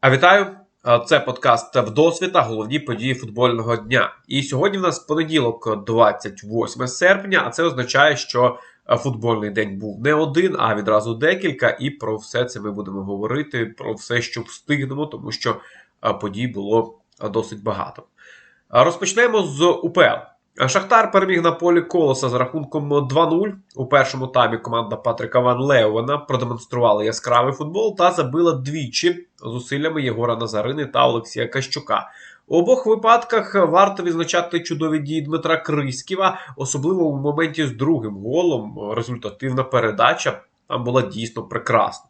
А вітаю! Це подкаст «Вдосвіта. Головні події футбольного дня. І сьогодні в нас понеділок, 28 серпня, а це означає, що футбольний день був не один, а відразу декілька. І про все це ми будемо говорити, про все, що встигнемо, тому що подій було досить багато. Розпочнемо з УПЛ. Шахтар переміг на полі колоса з рахунком 2-0. У першому таймі команда Патрика Ван Леовена продемонструвала яскравий футбол та забила двічі зусиллями Єгора Назарини та Олексія Кащука. У обох випадках варто відзначати чудові дії Дмитра Криськіва, особливо у моменті з другим голом. Результативна передача там була дійсно прекрасна.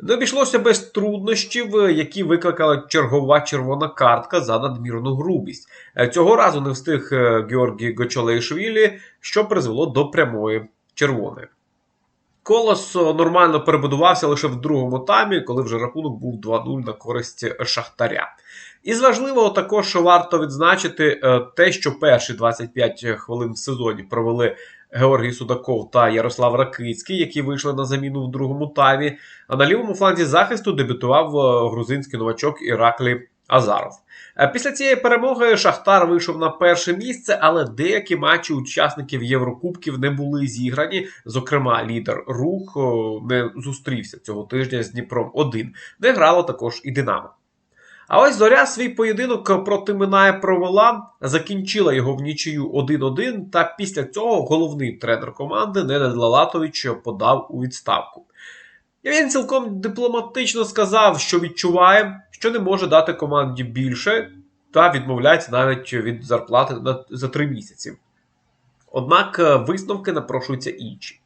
Не обійшлося без труднощів, які викликала чергова червона картка за надмірну грубість. Е, Цього разу не встиг е, Георгій Гочолейшвілі, що призвело до прямої червоної. Колос е, нормально перебудувався лише в другому таймі, коли вже рахунок був 2-0 на користь Шахтаря. І з важливого також варто відзначити те, що перші 25 хвилин в сезоні провели Георгій Судаков та Ярослав Ракицький, які вийшли на заміну в другому таймі. А на лівому фланзі захисту дебютував е, грузинський новачок Іраклі Азаров. Е, Після цієї перемоги Шахтар вийшов на перше місце, але деякі матчі учасників Єврокубків не були зіграні. Зокрема, лідер рух не зустрівся цього тижня з Дніпром 1 Не грало також і Динамо. А ось зоря свій поєдинок проти Минає провела, закінчила його в нічию 1-1, та після цього головний тренер команди Ненад Лалатович подав у відставку. І він цілком дипломатично сказав, що відчуває, що не може дати команді більше, та відмовляється навіть від зарплати за три місяці. Однак е, висновки напрошуються інші.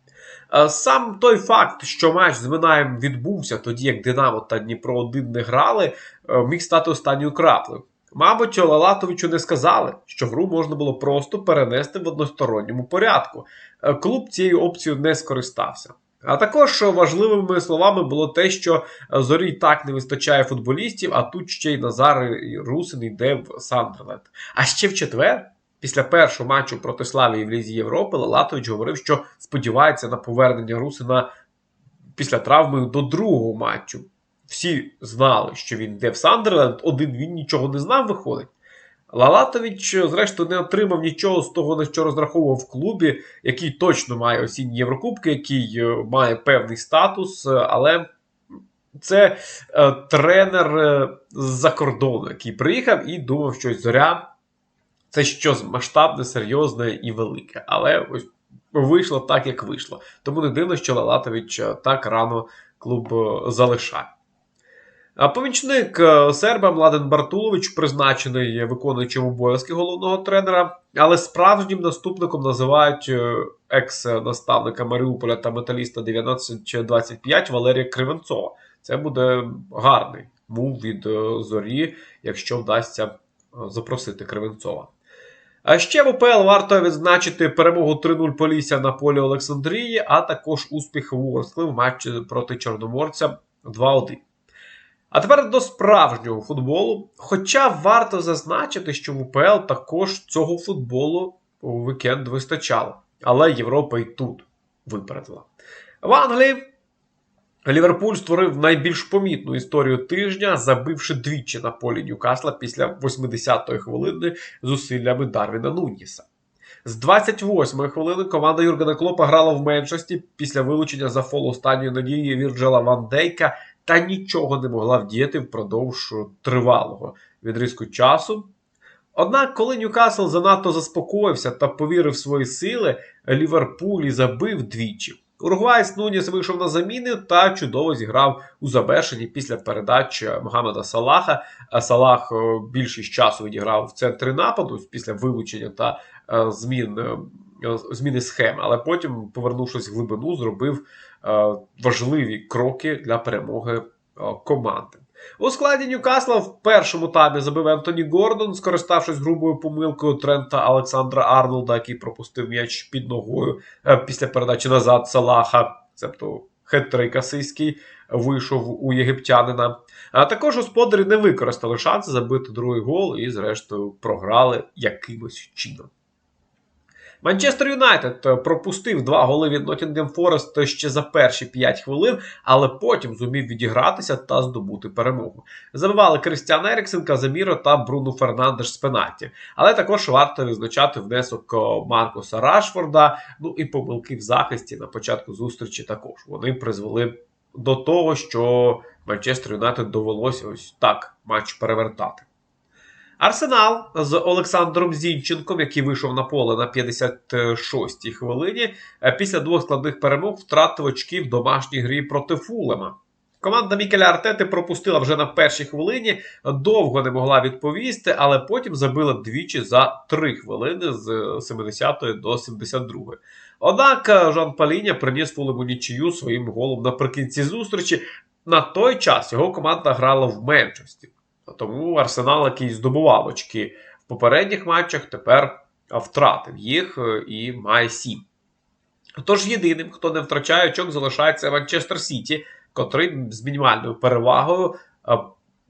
Е, Сам той факт, що матч з Минаєм відбувся тоді, як Динамо та Дніпро 1 не грали, е, міг стати останньою краплею. Мабуть, Лалатовичу не сказали, що гру можна було просто перенести в односторонньому порядку. Е, Клуб цією опцією не скористався. А також важливими словами було те, що зорі так не вистачає футболістів, а тут ще й Назар і Русин йде в Сандерленд. А ще в четвер, після першого матчу проти Славії в Лізі Європи, Лалатович говорив, що сподівається на повернення Русина після травми до другого матчу. Всі знали, що він йде в Сандерленд, один він нічого не знав, виходить. Лалатович, зрештою, не отримав нічого з того, на що розраховував в клубі, який точно має осінні Єврокубки, який е, має певний статус, е, але це е, тренер з-за кордону, який приїхав і думав, що зоря це щось масштабне, серйозне і велике. Але ось вийшло так, як вийшло. Тому не дивно, що Лалатович е, так рано клуб е, залишає. Помічник е, серба Младен Бартулович призначений виконуючим обов'язки головного тренера, але справжнім наступником називають екс-наставника Маріуполя та металіста 1925 Валерія Кривенцова. Це буде гарний мув від зорі, якщо вдасться запросити Кривенцова. А ще в УПЛ варто відзначити перемогу 3-0 Полісся на полі Олександрії, а також успіх Ворскли в матчі проти Чорноморця 2-1. А тепер до справжнього футболу. Хоча варто зазначити, що в УПЛ також цього футболу у вікенд вистачало. Але Європа і тут випередила. В Англії Ліверпуль створив найбільш помітну історію тижня, забивши двічі на полі Ньюкасла після 80-ї хвилини зусиллями Дарвіна Нуніса. З 28-ї хвилини команда Юргена Клопа грала в меншості після вилучення за фол останньої надії Вірджела Ван Дейка та нічого не могла вдіяти впродовж тривалого відрізку часу. Однак, коли Ньюкасл занадто заспокоївся та повірив в свої сили, Ліверпуль і забив двічі. Уругвайськ Нуніс вийшов на заміни та чудово зіграв у завершенні після передачі Могамеда Салаха. А Салах е, більшість часу відіграв в центрі нападу після вилучення та е, змін, е, зміни схеми, але потім, повернувшись в глибину, зробив е, важливі кроки для перемоги е, команди. У складі Ньюкасла в першому таймі забив Ентоні Гордон, скориставшись грубою помилкою Трента Олександра Арнолда, який пропустив м'яч під ногою е, після передачі назад Салаха, цебто хет-трик асистський вийшов у єгиптянина. А також господарі не використали шанс забити другий гол і, зрештою, програли якимось чином. Манчестер Юнайтед пропустив два голи від Ноттінгем Форест ще за перші 5 хвилин, але потім зумів відігратися та здобути перемогу. Забивали Кристіан Еріксен, Казаміро та Бруно Фернандеш з пенальті. Але також варто відзначати внесок Маркуса Рашфорда. Ну і помилки в захисті на початку зустрічі також. Вони призвели до того, що Манчестер Юнайтед довелося ось так матч перевертати. Арсенал з Олександром Зінченком, який вийшов на поле на 56-й хвилині, е, після двох складних перемог втратив очки в домашній грі проти Фулема. Команда Мікеля Артети пропустила вже на першій хвилині, довго не могла відповісти, але потім забила двічі за 3 хвилини з 70 до 72. Однак е, Жан Паліня приніс Фулему нічию своїм голом наприкінці зустрічі. На той час його команда грала в меншості. Тому Арсенал, який здобував очки в попередніх матчах, тепер втратив їх е, і має 7. Тож єдиним, хто не втрачає очок, залишається Манчестер Сіті, котрий з мінімальною перевагою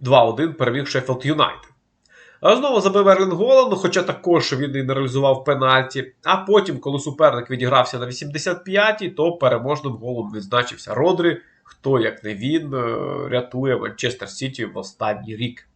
2-1 е, переміг Шеффілд Юнайтед. Знову забив Ерлін Голланд, хоча також він і не реалізував пенальті. А потім, коли суперник відігрався на 85-й, то переможним голом відзначився Родрі, хто, як не він, е, рятує Манчестер Сіті в останній рік.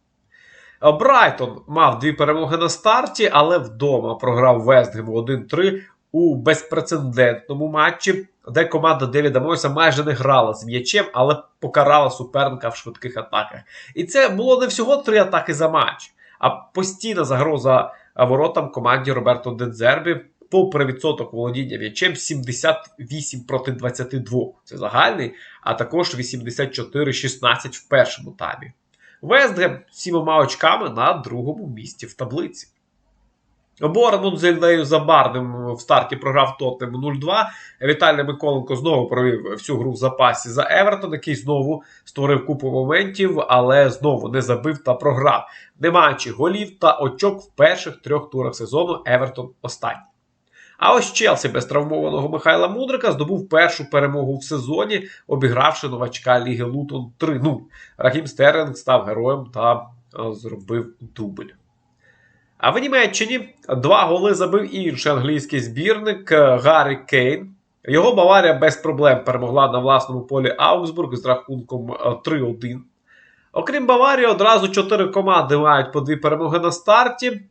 Брайтон мав дві перемоги на старті, але вдома програв Вестгему 1-3 у безпрецедентному матчі, де команда Девіда Мойса майже не грала з м'ячем, але покарала суперника в швидких атаках. І це було не всього три атаки за матч, а постійна загроза воротам команді Роберто Дедзербі. Попри відсоток володіння м'ячем 78 проти 22. Це загальний, а також 84-16 в першому таймі. Вестгем сімома очками на другому місці в таблиці. Борнмут з Ельнею Забарним в старті програв Тотнем 0-2. Віталій Миколенко знову провів всю гру в запасі за Евертон, який знову створив купу моментів, але знову не забив та програв, не маючи голів та очок в перших трьох турах сезону Евертон останній. А ось Челсі без травмованого Михайла Мудрика здобув першу перемогу в сезоні, обігравши новачка Ліги Лутон 3-0. Рахім Стерлінг став героєм та зробив дубль. А в Німеччині два голи забив інший англійський збірник Гаррі Кейн. Його Баварія без проблем перемогла на власному полі Аугсбург з рахунком 3-1. Окрім Баварії, одразу чотири команди мають по дві перемоги на старті.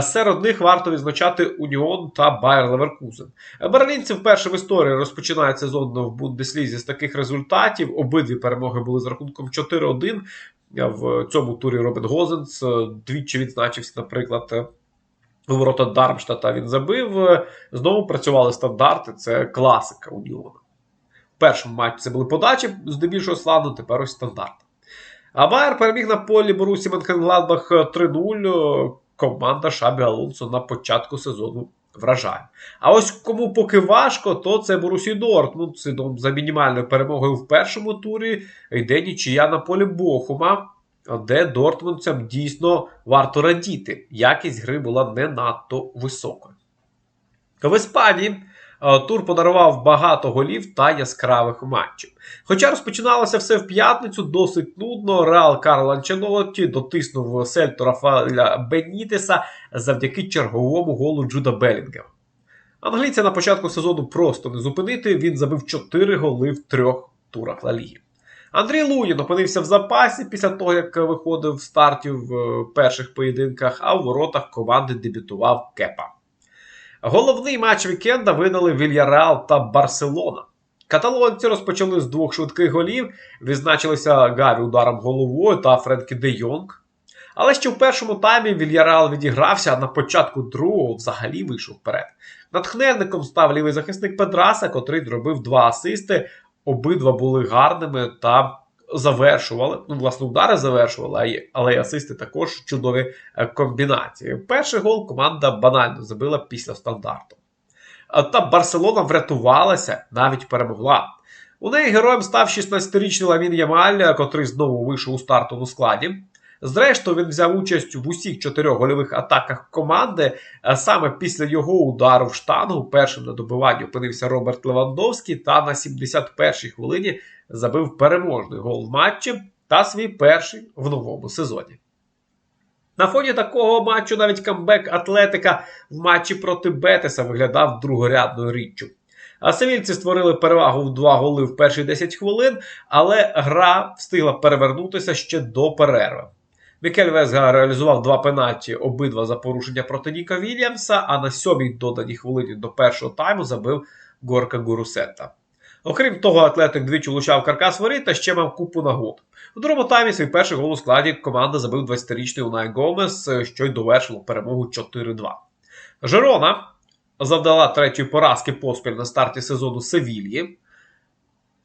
Серед них варто відзначати Уніон та Байер Леверкузен. Берлінці вперше в історії розпочинають сезон в Бундеслізі з таких результатів. Обидві перемоги були з рахунком 4-1. В цьому турі Робін Гозенс двічі відзначився, наприклад. У ворота Дармштата він забив. Знову працювали стандарти. Це класика Уніона. В першому матчі це були подачі здебільшого славно, тепер ось стандарт. А Байер переміг на полі Борусі Менхенгладбах 3-0 команда Шабі Алонсо на початку сезону вражає. А ось кому поки важко, то це Борусі Дортмунд. Сидом За мінімальною перемогою в першому турі йде нічия на полі Бохума, де Дортмундцям дійсно варто радіти. Якість гри була не надто високою. В Іспанії тур подарував багато голів та яскравих матчів. Хоча розпочиналося все в п'ятницю, досить нудно. Реал Карло Анчелотті дотиснув сельту Рафаеля Бенітеса завдяки черговому голу Джуда Белінгема. Англійця на початку сезону просто не зупинити. Він забив 4 голи в трьох турах Ла Ліги. Андрій Лунін опинився в запасі після того, як виходив в старті в е, перших поєдинках, а в воротах команди дебютував Кепа. Головний матч вікенда видали Вільяреал та Барселона. Каталонці розпочали з двох швидких голів, відзначилися Гаві ударом головою та Френкі Де Йонг. Але ще в першому таймі Вільяреал відігрався, а на початку другого взагалі вийшов вперед. Натхненником став лівий захисник Педраса, котрий зробив два асисти. Обидва були гарними та завершували. Ну, власне, удари завершували, але й асисти також чудові е, комбінації. Перший гол команда банально забила після стандарту. Та Барселона врятувалася, навіть перемогла. У неї героєм став 16-річний Ламін Ямаль, котрий знову вийшов у стартовому складі. Зрештою, він взяв участь в усіх чотирьох гольових атаках команди. Саме після його удару в штангу першим на добиванні опинився Роберт Левандовський та на 71-й хвилині забив переможний гол в матчі та свій перший в новому сезоні. На фоні такого матчу навіть камбек Атлетика в матчі проти Бетеса виглядав другорядною річчю. А Севільці створили перевагу в два голи в перші 10 хвилин, але гра встигла перевернутися ще до перерви. Мікель Везга реалізував два пенальті, обидва за порушення проти Ніка Вільямса, а на сьомій доданій хвилині до першого тайму забив Горка Гурусета. Окрім того, атлетик двічі влучав каркас воріт та ще мав купу нагод. У другому таймі свій перший гол у складі команда забив 20-річний Унай Гомес, що й довершило перемогу 4-2. Жерона завдала третьої поразки поспіль на старті сезону Севільї.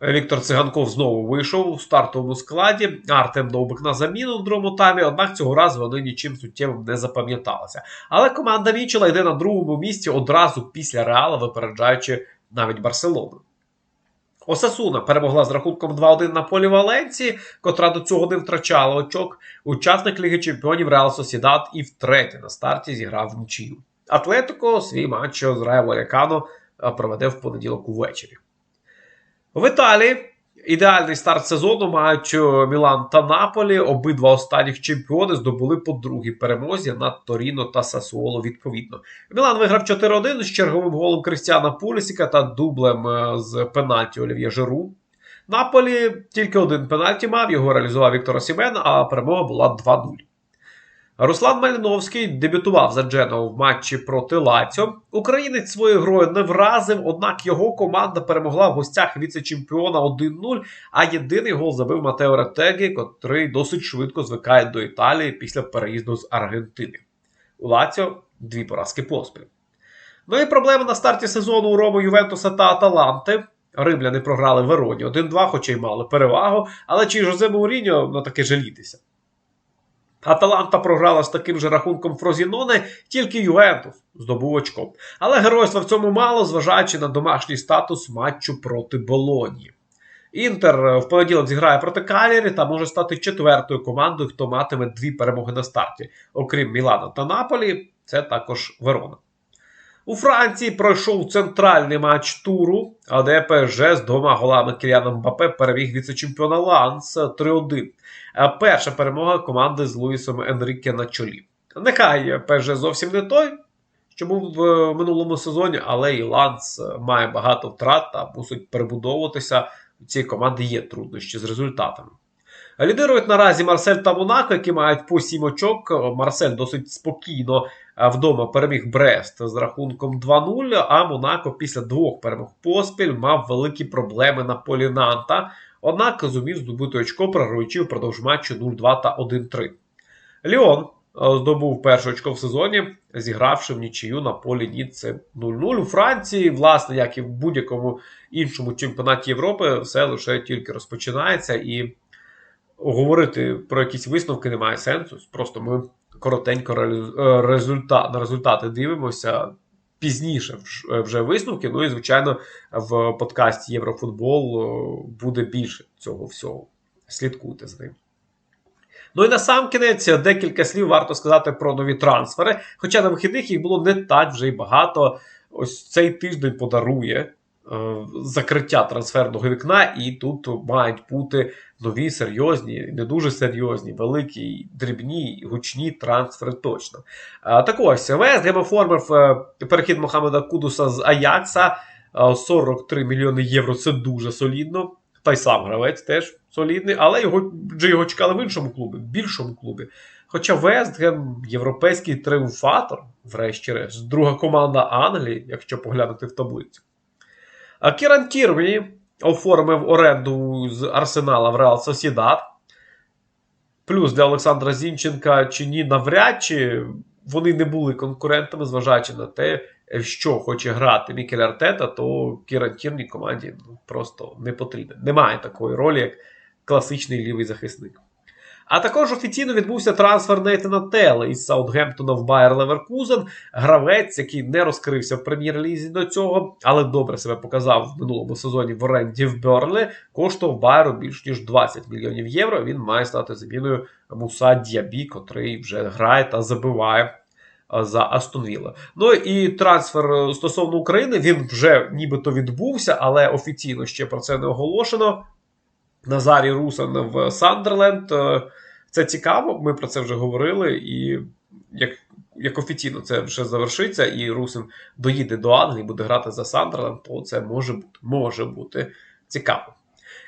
Віктор Циганков знову вийшов у стартовому складі. Артем Довбик на заміну в другому таймі, однак цього разу вони нічим суттєвим не запам'яталися. Але команда Мічела йде на другому місці одразу після Реала, випереджаючи навіть Барселону. Осасуна перемогла з рахунком 2-1 на полі Валенції, котра до цього не втрачала очок. Учасник Ліги Чемпіонів Реал Сосідат і втретє на старті зіграв нічию. Атлетико свій матч з Раєво Валякано проведе в понеділок увечері. В Італії ідеальний старт сезону мають Мілан та Наполі. Обидва останніх чемпіони здобули по другій перемозі над Торіно та Сасуоло відповідно. Мілан виграв 4-1 з черговим голом Кристіана Пулісіка та дублем з пенальті Олів'є Жиру. Наполі тільки один пенальті мав, його реалізував Віктор Осімен, а перемога була 2-0. Руслан Маліновський дебютував за Джену в матчі проти Лаціо. Українець своєю грою не вразив, однак його команда перемогла в гостях віце-чемпіона 1-0. А єдиний гол забив Матео Ретегі, котрий досить швидко звикає до Італії після переїзду з Аргентини. У Лаціо дві поразки поспіль. Ну і проблема на старті сезону у Роми Ювентуса та Аталанти. Римляни програли Вероні 1-2, хоча й мали перевагу. Але чи Жозе Мауріньо на таке жалітися? Аталанта програла з таким же рахунком Фрозіноне, тільки Ювентус здобув очком. Але геройства в цьому мало, зважаючи на домашній статус матчу проти Болоні. Інтер в понеділок зіграє проти Калірі та може стати четвертою командою, хто матиме дві перемоги на старті. Окрім Мілана та Наполі, це також Верона. У Франції пройшов центральний матч туру, а де ПСЖ з двома голами Кіліана Мбапе переміг віце-чемпіона Ланс 3-1. Перша перемога команди з Луїсом Енріке на чолі. Нехай ПСЖ зовсім не той, що був в минулому сезоні, але і Ланс має багато втрат та мусить перебудовуватися. У цій команди є труднощі з результатами. Лідирують наразі Марсель та Монако, які мають по 7 очок. Марсель досить спокійно вдома переміг Брест з рахунком 2-0. А Монако після двох перемог поспіль мав великі проблеми на полі Нанта. Однак зумів здобути очко, програючи впродовж матчу 0-2 та 1-3. Ліон здобув перше очко в сезоні, зігравши в нічию на полі Ніцце 0-0. У Франції, власне, як і в будь-якому іншому чемпіонаті Європи, все лише тільки розпочинається і говорити про якісь висновки немає сенсу. Просто ми коротенько результат, на результати дивимося. Пізніше вже висновки. Ну і, звичайно, в подкасті Єврофутбол буде більше цього всього. Слідкуйте з ним. Ну і на сам кінець декілька слів варто сказати про нові трансфери. Хоча на вихідних їх було не так вже й багато. Ось цей тиждень подарує Е, закриття трансферного вікна, і тут мають бути нові серйозні, не дуже серйозні, великі, дрібні, гучні трансфери точно. Так ось Вестгем оформив е, перехід Мохамеда Кудуса з Аякса 43 мільйони євро. Це дуже солідно. Та й сам гравець теж солідний, але його вже його чекали в іншому клубі, в більшому клубі. Хоча Вестгем європейський триумфатор, врешті-решт, друга команда Англії, якщо поглянути в таблицю. А Кіран Кірві оформив оренду з Арсенала в Реал Сосідат. Плюс для Олександра Зінченка чи ні, навряд чи вони не були конкурентами, зважаючи на те, що хоче грати Мікель Артета, то Кіран Тірній команді ну, просто не потрібен. Немає такої ролі, як класичний лівий захисник. А також офіційно відбувся трансфер Нейтана Теле із Саутгемптона в Байер Леверкузен. Гравець, який не розкрився в прем'єр-лізі до цього, але добре себе показав в минулому сезоні в оренді в Берлі, коштував Байеру більш ніж 20 мільйонів євро. Він має стати заміною Муса Діабі, котрий вже грає та забиває. За Астон Вілла. Ну і трансфер стосовно України він вже нібито відбувся, але офіційно ще про це не оголошено. Назарій Русан в Сандерленд. Це цікаво, ми про це вже говорили, і як, як офіційно це вже завершиться, і Русин доїде до Англії, буде грати за Сандерленд, то це може бути, може бути цікаво.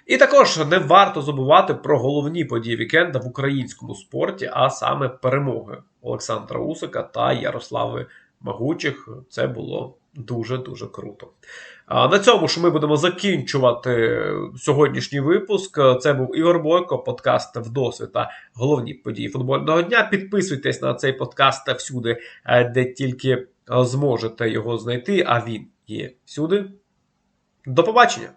І також не варто забувати про головні події вікенда в українському спорті, а саме перемоги Олександра Усика та Ярослави Магучих. Це було дуже-дуже круто. А на цьому ж ми будемо закінчувати сьогоднішній випуск. Це був Ігор Бойко, подкаст «Вдосвіта. Головні події футбольного дня. Підписуйтесь на цей подкаст всюди, е, де тільки е, зможете його знайти, а він є всюди. До побачення!